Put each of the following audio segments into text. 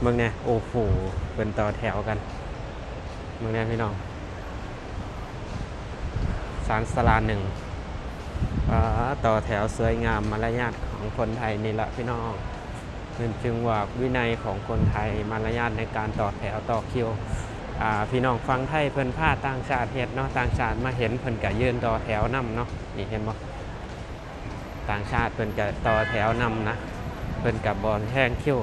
เมืองเนี่ยโอ้โหเป็นต่อแถวกัน เมืองเนี่ยพี่น้องสารสลาหนึ่งอ่าต่อแถวสวยงามมารยาทของคนไทยนี่ละพี่น้องเป็นจึงว่าวินัยของคนไทยมารยาทในการต่อแถวต่อคิวอ่าพี่น้องฟังไทยเพิ่นผ้าต่างชาติเฮ็ดเนาะต่างชาติมาเห็นเพิ่นก็ยืนต่อแถวนํเนาะนี่เห็นบ่ต่างชาติเพิ่นก็ต่อแถวนํนะ เพิ่นกับบอลแห้งคิว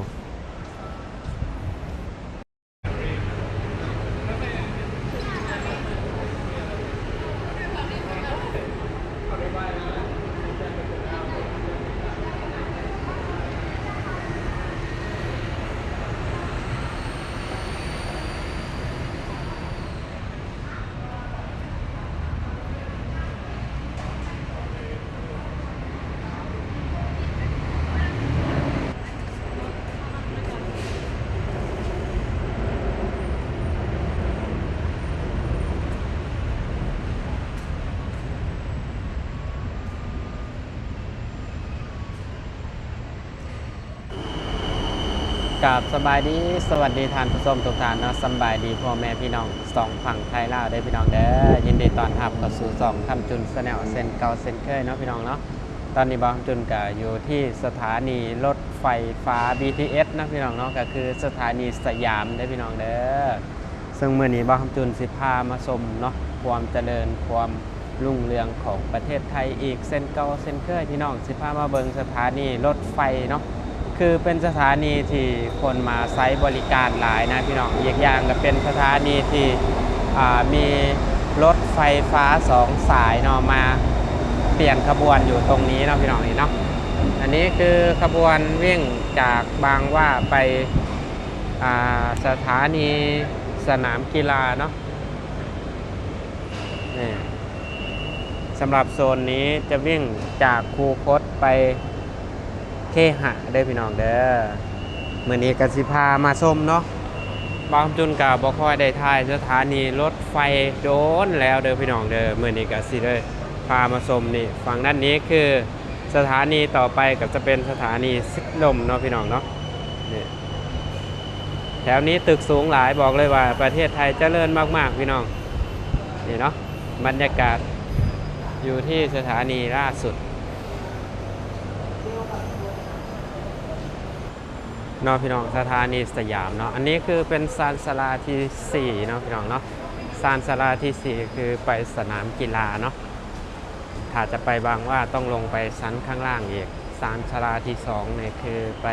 กับสบายดีสวัสดีท่านผู้ชมทุกท่านเนาะสบายดีพ่อแม่พี่น้องสองฝั่งไทยลาวได้พี่น้องเด้อยินดีต้อนรับเข้าสู่สองคำจุนสแนลเซนเก่าเซนเคยเนาะพี่น้องเนาะตอนนี้บางจุนก็อยู่ที่สถานีรถไฟฟ้า BTS นะพี่น้องเนาะก็คือสถานีสยามได้พี่น้องเด้อซึ่งเมื่อนี้บางจุนสิพามาชมเนาะความเจริญความรุ่งเรืองของประเทศไทยอีกเส้นเก่าเส้นเคยพี่น้องสิพามาเบิงสถานีรถไฟเนาะ คือเป็นสถานีที่คนมาใช้บริการหลายนะพี่น้องอีกอย่างก็เป็นสถานีที่มีรถไฟฟ้าสองสายเนาะมาเปลี่ยนขบวนอยู่ตรงนี้เนาะพี่น้องนี่เนาะอันนี้คือขบวนวิ่งจากบางว่าไปาสถานีสนามกีฬาเนาะนี่สำหรับโซนนี้จะวิ่งจากคูคตไป เคหะเด้อพี่น้องเด้อมื่อนี้กสิพามาชมเนาะบางจุนกับ่ค่อยได้ทายสถานีรถไฟโดนแล้วเด้อพี่น้องเด้อมื่อนี้กสิเลยพามาชมนี่ฝั่งด้านนี้คือสถานีต่อไปก็จะเป็นสถานีซิดลมเนาะพี่น้องเนาะนี่แถวนี้ตึกสูงหลายบอกเลยว่า ประเทศไทยเจริญมาก ๆ พี่น้องนี่เนาะบรรยากาศอยู่ที่สถานีล่าสุด เนาะพี่น้องสถานีสยามเนาะอันนี้คือเป็นซานสลาที่4เนาะพี่น้องเนาะซานสลาทีสี่4คือไปสนามกีฬาเนาะถ้าจะไปบางว่าต้องลงไปชั้นข้างล่างอีกซานสลาที่2เนี่ยคือไป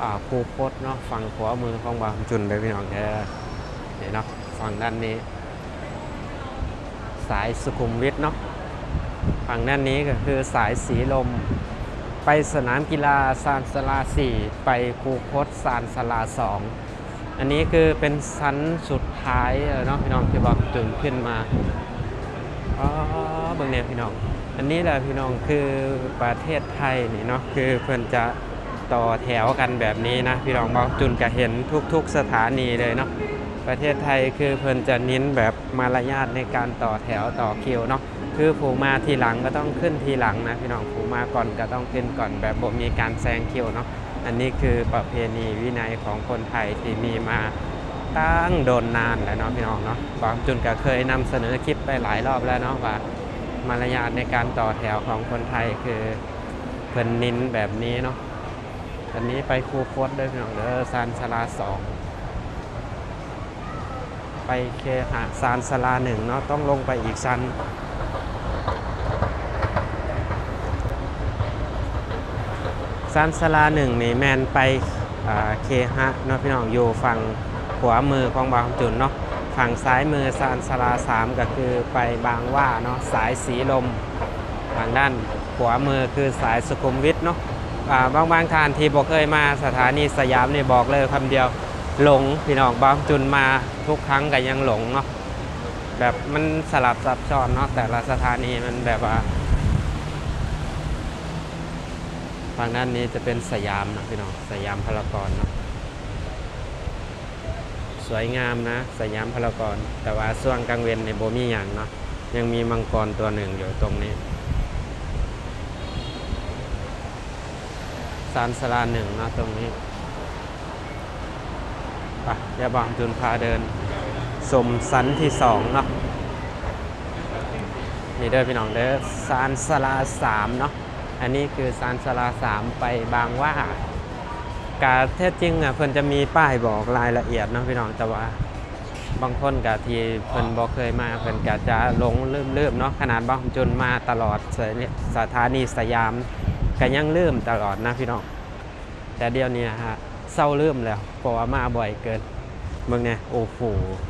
อ่าภูโคตเนาะฝั่งขวามือของบางจุนเลยพี่น้องเด้อนี่เนาะฝั่งด้านนี้ สายสุขุมวิทเนาะฝั่งด้านนี้ก็คือสายสีลม ไปสนามกีฬาซานสลา 4 ไปคูคตซานสลา 2 อันนี้คือเป็นชั้นสุดท้ายเนาะพี่น้องที่บอกจุนขึ้นมาอ๋อเบิ่งเนี่ยพี่น้อง อันนี้แหละพี่น้องคือประเทศไทยนี่เนาะคือเพิ่อนจะต่อแถวกันแบบนี้นะพี่น้องบอกจุนก็เห็นทุก ๆสถานีเลยเนาะประเทศไทยคือเพิ่นจะเน้นแบบมารยาทในการต่อแถวต่อคิวเนาะ คือผู้มาทีหลังก็ต้องขึ้นทีหลังนะพี่น้องผู้มาก่อนก็ต้องขึ้นก่อนแบบบ่มีการแซงคิวเนาะอันนี้คือประเพณีวินัยของคนไทยที่มีมาตั้งโดนนานแล้วเนาะพี่น้องเนาะบางจุนก็เคยนำเสนอคลิปไปหลายรอบแล้วเนาะว่ามารยาทในการต่อแถวของคนไทยคือเพิ่นนินแบบนี้เนาะอันนี้ไปคูโคตด้วยพี่น้องเด้อซานสลาสองไปเคหะซานสลาหนึ่งเนาะต้องลงไปอีกชั้น ซันสลาหนึ่งนี่แมนไปเคฮะเนาะพี่น้องอยู่ฝั่งขวามือของบางจุนเนาะฝั่งซ้ายมือซันสลาสามก็คือไปบางว่าเนาะสายสีลมทางด้านขวามือคือสายสุขุมวิทเนาะบางบางทานที่บอกเคยมาสถานีสยามนี่บอกเลยคำเดียวหลงพี่น้องบางจุนมาทุกครั้งก็ยังหลงเนาะแบบมันสลับซับซ้อนเนาะแต่ละสถานีมันแบบว่า ฝั่งด้านนี้จะเป็นสยามนะพี่น้องสยามพารากอนเนาะสวยงามนะ สยามพารากอนแต่ว่าช่วงกลางเวนในโบมีอย่างเนาะยังมีมังกรตัวหนึ่งอยู่ตรงนี้ซานสลาหนึ่งนะตรงนี้ไปเดี๋ยวบางจุนพาเดิน สมสันที่สองเนาะนี่เด้อพี่น้องเด้อซานสลาสามเนาะ อันนี้คือซานสลาสามไปบางว่ากาแท้จริงอะเพิ่นจะมีป้ายบอกรายละเอียดเนาะพี่น้องแต่ว่าบางคนกะที่เพิ่นบ่เคยมาเพิ่นกะจะหลงลืมๆเนาะขนาดบางจนมาตลอดสถานีสถานีสยามก็ยังลืมตลอดนะพี่น้องแต่เดี๋ยวนี้ฮะเศร้าลืมแล้วเพราะว่ามาบ่อยเกินเมืองเนี่ยโอ้โห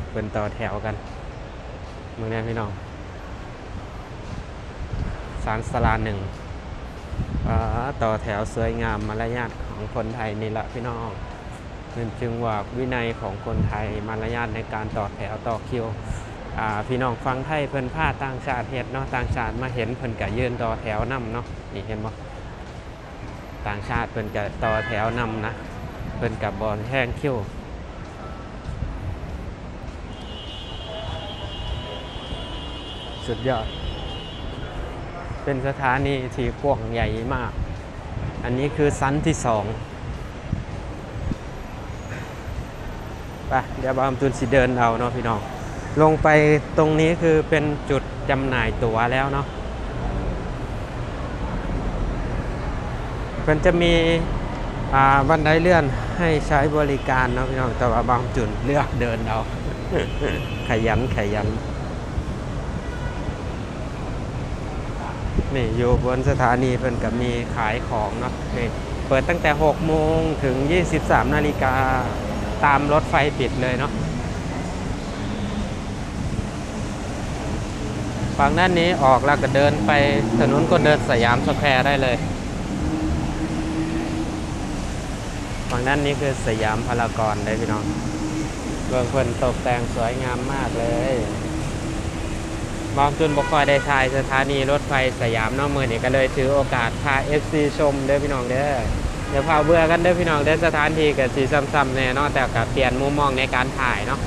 เพิ่นต่อแถวกันเมืองเนี่ยพี่น้องสารสลาหนึ่ง ต่อแถวสวยงามมารยาทของคนไทยนี่ละพี่น้องนั่นจึงว่าวินัยของคนไทยมารยาทในการต่อแถวต่อคิวพี่น้องฟังไทยเพิ่นพาต่างชาติเฮ็ดเนาะต่างชาติมาเห็นเพิ่นก็ยืนต่อแถวนํเนาะนี่เห็นบ่ต่างชาติเพิ่นก็ต่อแถวนํนะเพิ่นกับบอลแห้งคิวสุดยอด เป็นสถานีที่กว้างใหญ่มาก อันนี้คือชั้นที่สองไปเดี๋ยวบามตุนสิเดินเอาเนาะพี่น้อง ลงไปตรงนี้คือเป็นจุดจำหน่ายตั๋วแล้วเนาะมันจะมีอ่าบันไดเลื่อนให้ใช้บริการเนาะพี่น้องแต่ว่าบางจุดเลือกเดินเอาขยันขยัน นี่อยู่บนสถานีเพิ่นกับมีขายของเนาะนี่เปิดตั้งแต่ 6 โมงถึง 23 นาฬิกาตามรถไฟปิดเลยเนาะฝั่งด้านนี้ออกแล้วก็เดินไปถนนก็เดินสยามสแควร์ได้เลย ฝั่งด้านนี้คือสยามพารากอนเลยพี่น้องเบื้องเพิ่นตกแต่งสวยงามมากเลย บางจุนบกคอยได้ทายสถานีรถไฟสยามน้องมืองนี่ก็เลยถือโอกาสพา FC ชมเด้อพี่น้องเด้อเดี๋ยวพาเบื่อกันเด้อพี่น้องเด้อสถานที่กับสีซ้ำๆแน่เนาะแต่กับเปลี่ยนมุมมองในการถ่ายเนาะ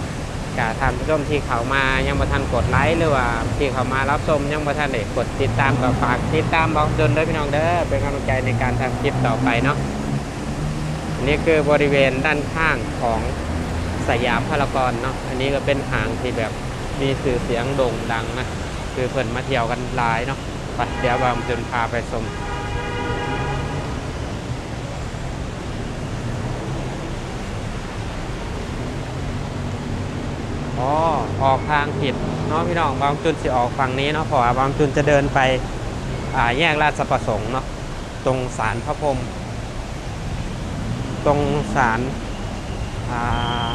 กับท่านผู้ชมที่เขามายังบ่ทันกดไลค์หรือว่าที่เขามารับชมยังบ่ทันได้กดติดตามก็ฝากติดตามบอกจนเด้อพี่น้องเด้อเป็นกำลังใจในการทำคลิปต่อไปเนาะนนี่คือบริเวณด้านข้างของสยามพารากอนเนาะอันนี้ก็เป็นห้างที่แบบ มีสื่อเสียงโด่งดังนะคือเพิ่นมาเที่ยวกันหลายเนาะไปเดี๋ยวบางจนพาไปชมอ๋อออกทางผิดเนาะพี่น้องบางจุนสิออกฝั่งนี้เนาะเพราะว่าบางจุนจะเดินไปอ่าแยกราชประสงค์เนาะตรงศาลพระพรหมตรงศาลอ่า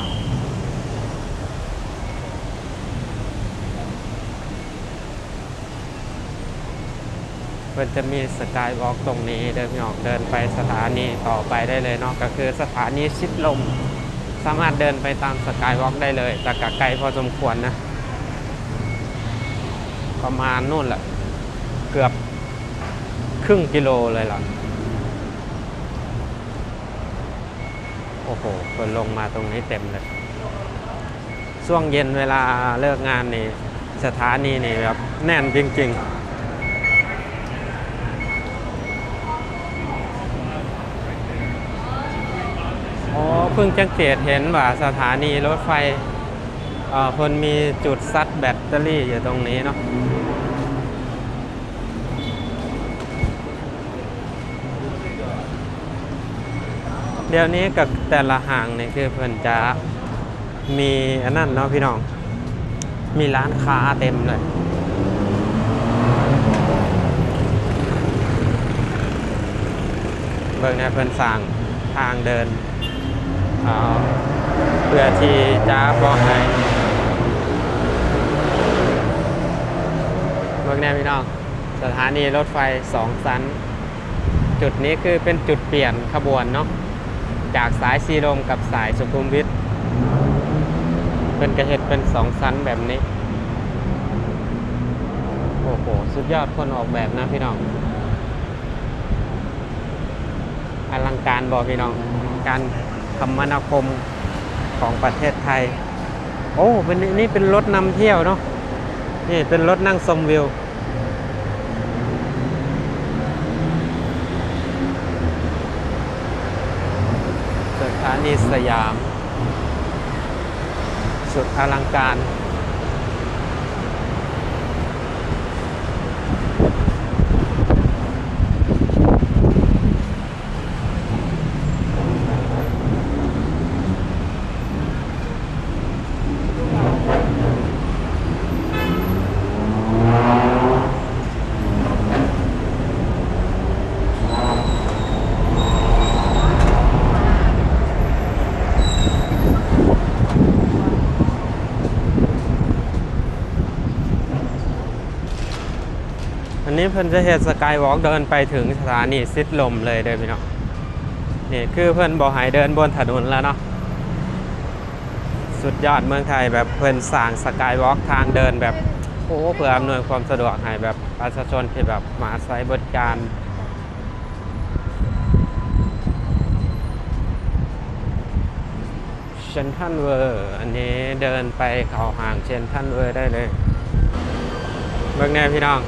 พิ่นจะมีสกายวอล์กตรงนี้เดินพี่น้องเดินไปสถานีต่อไปได้เลยเนาะก็คือสถานีชิดลม สามารถเดินไปตามสกายวอล์กได้เลย แต่กไกลพอสมควรนะ ประมาณนู่นแหละ เกือบครึ่งกิโลเลยล่ะ โอ้โหคนลงมาตรงนี้เต็มเลย ช่วงเย็นเวลาเลิกงานนี่ สถานีนี่แบบแน่นจริง ๆ เพิ่งจังเกตเห็นว่าสถานีรถไฟเอ่อเพิ่นมีจุดซัดแบตเตอรี่อยู่ตรงนี้เนาะเดี๋ยวนี้กับแต่ละห่างเนี่ยคือเพิ่นจะมีอันนั้นเนาะพี่น้อง มีร้านค้าเต็มเลยเบิ่งเนี่ยเพิ่นสั่งทางเดิน อ่าเพื่อที่จะบอกให้เมืองแน่พี่น้อง สถานีรถไฟสองชั้นจุดนี้คือเป็นจุดเปลี่ยนขบวนเนาะจากสายสีลมกับสายสุขุมวิทเป็นกระเห็ดเป็นสองชั้นแบบนี้ โอ้โห สุดยอดคนออกแบบนะพี่น้อง อลังการบอกพี่น้อง การ มนาคมของประเทศไทย โอ้เป็นนี่เป็นรถนำเที่ยวเนาะนี่เป็นรถนั่งชมวิวสถานีสยาม สุดอลังการ อั นี้เพิ่นจะเฮ็ดสกายวอล์กเดินไปถึงสถานีซิดลมเลยเด้อพี่น้องนี่คือเพิ่นบ่ให้เดินบนถนนแล้วเนาะสุดยอดเมืองไทยแบบเพิ่นสร้างสกายวอล์กทางเดินแบบโอ้เพื่ออำนวยความสะดวกให้แบบประชาชนที่แบบมาใช้บริการเชนทันเวอร์อันนี้เดินไปเขาห่างเชนทันเวอร์ได้เลยเบิ่งแน่พี่น้อง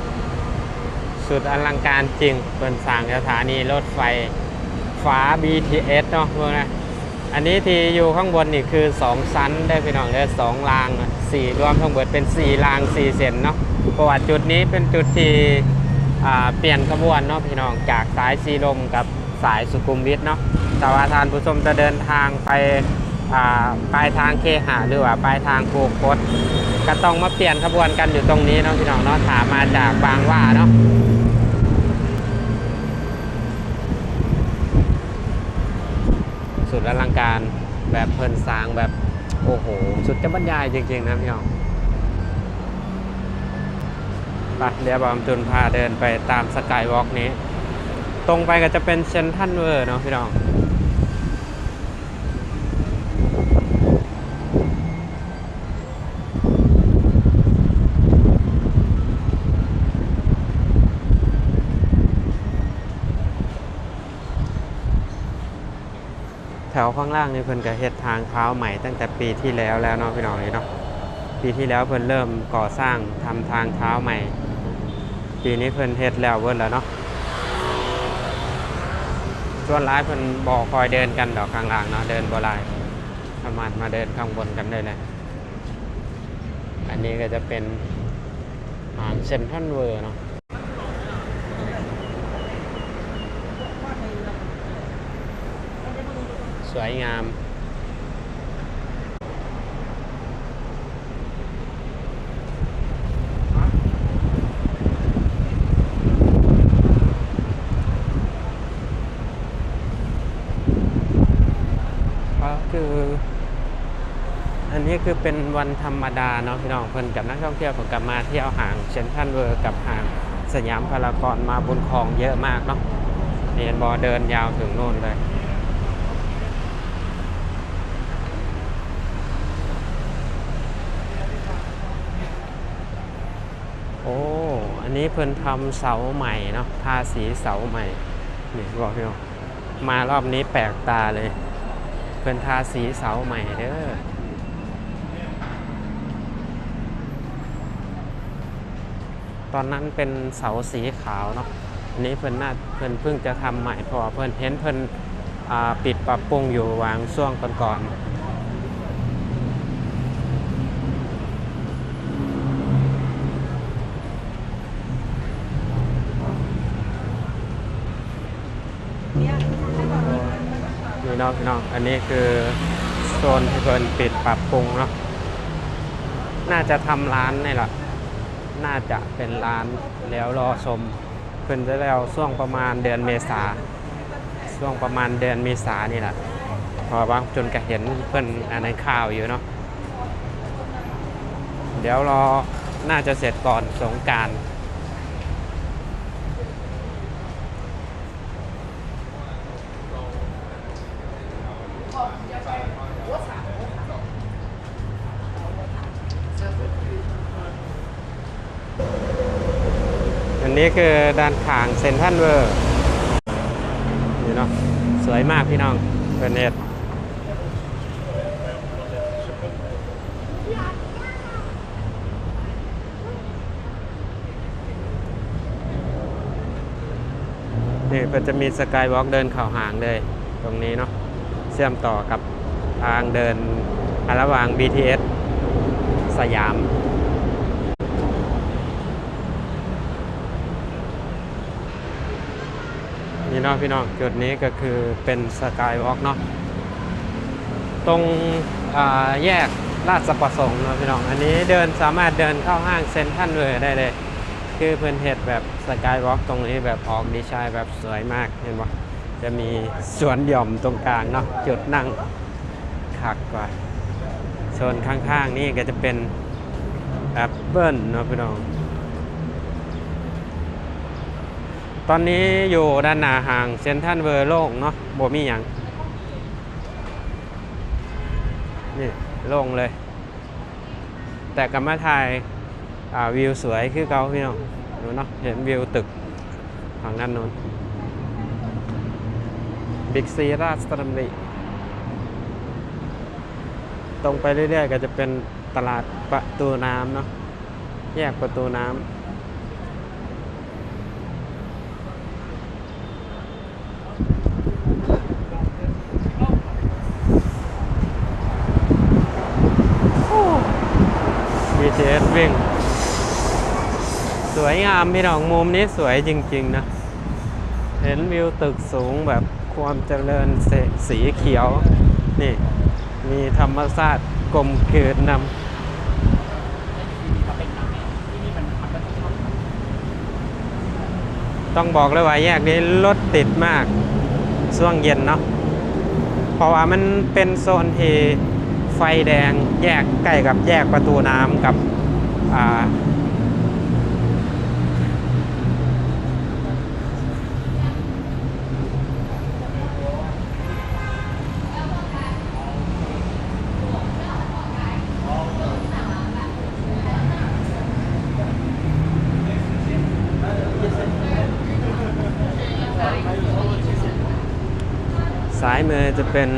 สุดอลังการจริงเป็นสร้างสถานีรถไฟฟ้า BTS เนาะพวกนะอันนี้ที่อยู่ข้างบนนี่คือ 2 ชั้นได้พี่น้องได้สองรางสี่รวมทั้งหมดเป็น 4 ราง 4 เส้นเนาะเพระว่าจุดนี้เป็นจุดที่เปลี่ยนขบวนเนาะพี่น้องจากสายสีลมกับสายสุขุมวิทเนาะแต่ว่าทานผู้ชมจะเดินทางไปปลายทางเคหะหรือว่าปลายทางโคคตก็ต้องมาเปลี่ยนขบวนกันอยู่ตรงนี้เนาะพี่น้องเนาะถามมาจากบางว่าเนาะสุด อลังการแบบเพลินสางแบบโอ้โห สุดจะบรรยายจริง ๆ นะพี่น้องไปเดี๋ยวบอมจุนพาเดินไปตามสกายวอล์กนี้ ตรงไปก็จะเป็นเซนทันเวอร์เนาะพี่น้อง ข้างล่างนี่เพิ่นก็เฮ็ดทางเท้าใหม่ตั้งแต่ปีที่แล้วแล้วเนาะพี่น้องนี่เนาะปีที่แล้วเพิ่นเริ่มก่อสร้างทำทางเท้าใหม่ ปีนี้เพิ่นเฮ็ดแล้วเบิดแล้วเนาะส่วนร้ายเพิ่นบ่คอยเดินกันดอกข้างล่างเนาะเดินบ่ลายสามารถมาเดินข้างบนกันได้เลยอันนี้ก็จะเป็นเซ็นทรัลเวอร์เนาะ สวยงามก็คือ อันนี้คือเป็นวันธรรมดาเนาะพี่น้องเพิ่อนกับนักท่องเที่ยวผมกลับมาเที่ยวห่างเซนทรัลเวิร์กับห่างสยามพารากอนมาบนคลองเยอะมากเนาะเรียนบอเดินยาวถึงโน่นเลย โอ้ อันนี้เพิ่นทำเสาใหม่เนาะทาสีเสาใหม่ นี่บอกพี่น้มารอบนี้แปลกตาเลย เพิ่นทาสีเสาใหม่เด้อตอนนั้นเป็นเสาสีขาวเนาะอันนี้เพิ่นน่าเพิ่นเพิ่งจะทำใหม่พราะว่าเพิ่นเห็นเพิ่นอ่าปิดปรับปรุงอยู่วางช่วงก่อนๆ นาะพี่น้อง อันนี้คือโซนที่เพิ่นปิดปรับปรุงเนาะ น่าจะทำร้านนี่แหละ น่าจะเป็นร้านแล้วรอชม เพิ่นจะแล้วช่วงประมาณเดือนเมษาช่วงประมาณเดือนเมษานี่แหละพอว่าจนก็เห็นเพิ่นอ่านในข่าวอยู่เนาะเดี๋ยวรอน่าจะเสร็จก่อนสงการ นี้คือด้านข้างเซนทันเวอร์นี่เนาะสวยมากพี่น้องเป็นเน็ตนี่มันจะมีสกายวอล์กเดินเข่าห่างเลย ตรงนี้เนาะเชื่อมต่อกับทางเดินระหว่าง BTS สยาม เนาะพี่น้องจุดนี้ก็คือเป็นสกายวอล์กเนาะตรงแยกราชประสงค์เนาะพี่น้อง อันนี้เดินสามารถเดินเข้าห้างเซ็นทรัลเวิลด์ได้เลย คือเพื่อนเห็ดแบบสกายวอล์กตรงนี้แบบออกดีไซน์แบบสวยมากเห็นปะจะมีสวนหย่อมตรงกลางเนาะจุดนั่งคักกว่าโซนข้างๆนี่ก็จะเป็นแอปเปิลเนาะพี่น้อง ตอนนี้อยู่ด้านหน้าห่างเซนทันเวอร์โล่งเนาะบ่มีอย่างนี่โล่งเลย แต่กับมาถ่ายาวิวสวยคือเก่าพี่น้องดูเนาะเห็นวิวตึกทางด้านโน้นบิ๊กซีราชดำริตรงไปเรื่อยๆ ก็จะเป็นตลาดประตูน้ำเนาะแยกประตูน้ำ BTS วิ่ง สวยงามพี่น้องมุมนี้สวยจริง ๆ นะ เห็นวิวตึกสูงแบบความเจริญสสีเขียว นี่ มีธรรมชาติกลมเกิดนำต้องบอกเลยว่าแยกนี้รถติดมากช่วงเย็นเนาะเพราะว่ามันเป็นโซนที่ไฟแดงแยกใกล้กับแยกประตูน้ำกับ มือจะเป็น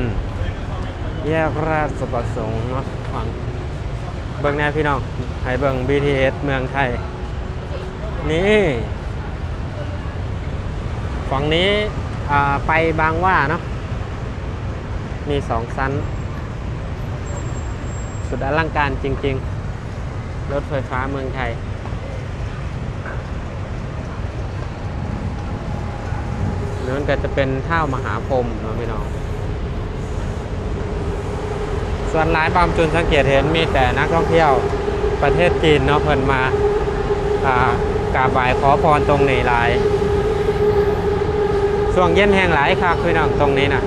แยกราชประสงค์เนาะฝั่งเบิ่งแน่พี่น้องให้เบิ่ง BTS เมืองไทย นี่ฝั่งนี้ไปบางว่าเนาะมีสองชั้น สุดอลังการจริง ๆ รถไฟฟ้าเมืองไทย นั่นก็จะเป็นท่ามหาพรมเนาะพี่น้อง ส่วนร้านบามจุนสังเกตเห็นมีแต่นักท่องเที่ยวประเทศจีนเนาะเพิ่นมาอ่ากราบไหว้ขอพรตรงนี้หลายช่วงเย็นแห่งหลายคักพี่น้องตรงนี้นะ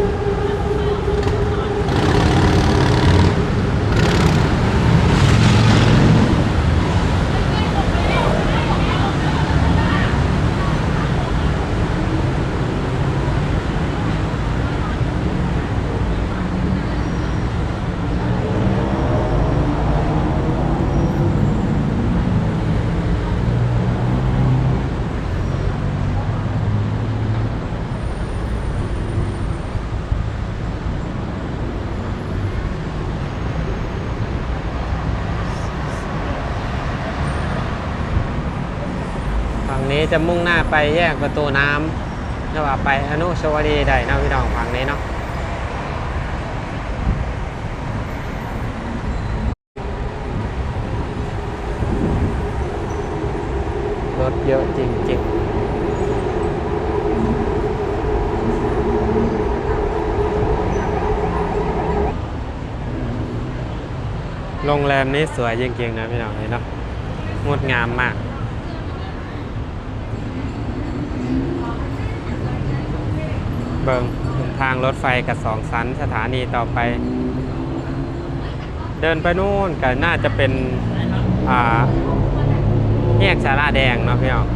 จะมุ่งหน้าไปแยกประตูน้ำจะว่าไปอนุสาวรีย์ใดนะพี่น้องฝั่งนี้เนาะรถเยอะจริงๆโรงแรมนี้สวยจริงๆนะพี่น้องเนาะงดงามมาก เบิงทางรถไฟกับสองสันสถานีต่อไป เดินไปนู่นก็น่าจะเป็นอ่าแยกสาราแดงเนาะพี่น้อง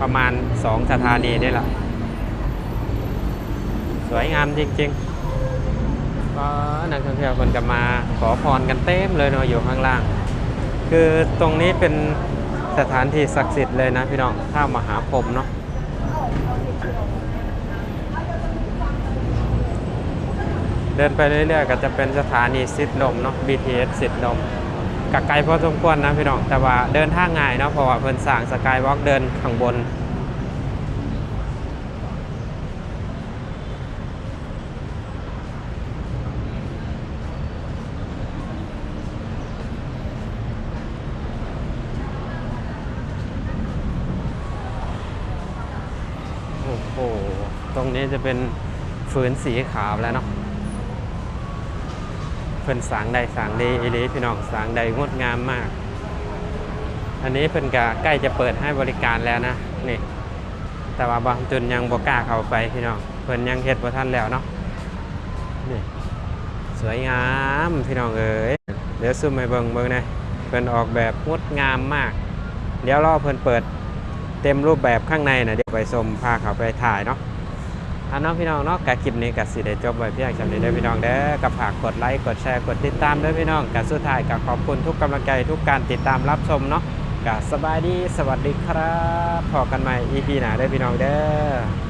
ประมาณสองสถานีนี่แหละสวยงามจริงๆก็นักท่องเที่ยวคนจะมาขอพรกันเต็มเลยเนาะอยู่ข้างล่าง คือตรงนี้เป็นสถานที่ศักดิ์สิทธิ์เลยนะพี่น้องท่ามหาพรหมเนาะ เดินไปเรื่อยๆก็จะเป็นสถานีสิทธิลมเนาะ BTS สิทธิลมกักไกลพอสมควรนะพี่น้อง แต่ว่าเดินท่างง่ายเนาะเพราะว่าเพิ่นสั่งสกายวอล์กเดินข้างบนโอ้โห ตรงนี้จะเป็นฝืนสีขาวแล้วเนาะ พิ่นสางได้สางดีอีลีพี่น้องสางได้งดงามมาก อันนี้เพิ่นก็ใกล้จะเปิดให้บริการแล้วนะนี่แต่ว่าบางจุดยังบกล้าเข้าไปพี่น้องเพิ่นยังเฮ็ดบ่ทันแล้วเนาะนี่สวยงามพี่น้องเอ๋ยเดี๋ยวซูมให้เบิ่งเบิ่งนะเพิ่นออกแบบงดงามมาก เดี๋ยวรอเพิ่นเปิดเต็มรูปแบบข้างในนะเดี๋ยวไปชมพาเขาไปถ่ายเนาะ อันน้องพี่น้องเนาะกะคลิปนี้กะสิได้จบไว้เพียงเท่านี้เด้อพี่น้องเด้อกับฝากกดไลค์กดแชร์กดติดตามเด้อพี่น้องกะสุดท้ายกะขอบคุณทุกกำลังใจทุกการติดตามรับชมเนาะกะสบายดีสวัสดีครับพอกันใหม่ EP หน้าเด้อพี่น้องเด้อ